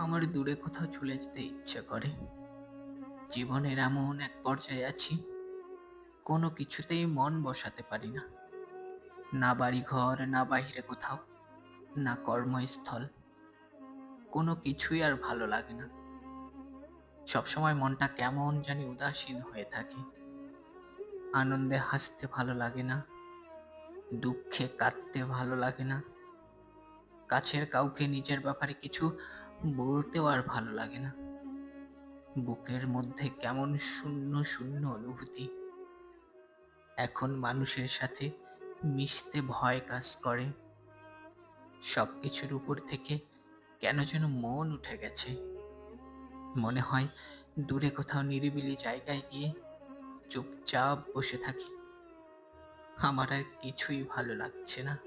আমার দূরে কোথাও চলে যেতে ইচ্ছে করে। জীবনের এমন এক পর্যায়ে আছি, কোনো কিছুতেই মন বসাতে পারি না। না বাড়ি ঘর না বাইরে কোথাও, না কর্মস্থল, কোনো কিছুই আর ভালো লাগে না। সবসময় মনটা কেমন জানি উদাসীন হয়ে থাকে। আনন্দে হাসতে ভালো লাগে না, দুঃখে কাঁদতে ভালো লাগে না। কাছের কাউকে নিজের ব্যাপারে কিছু বলতেও আর ভালো লাগে না। বুকের মধ্যে কেমন শূন্য শূন্য অনুভূতি। এখন মানুষের সাথে মিশতে ভয় কাজ করে। সব কিছুর উপর থেকে কেন যেন মন উঠে গেছে। মনে হয় দূরে কোথাও নিরিবিলি জায়গায় গিয়ে চুপচাপ বসে থাকি। আমার আর কিছুই ভালো লাগছে না।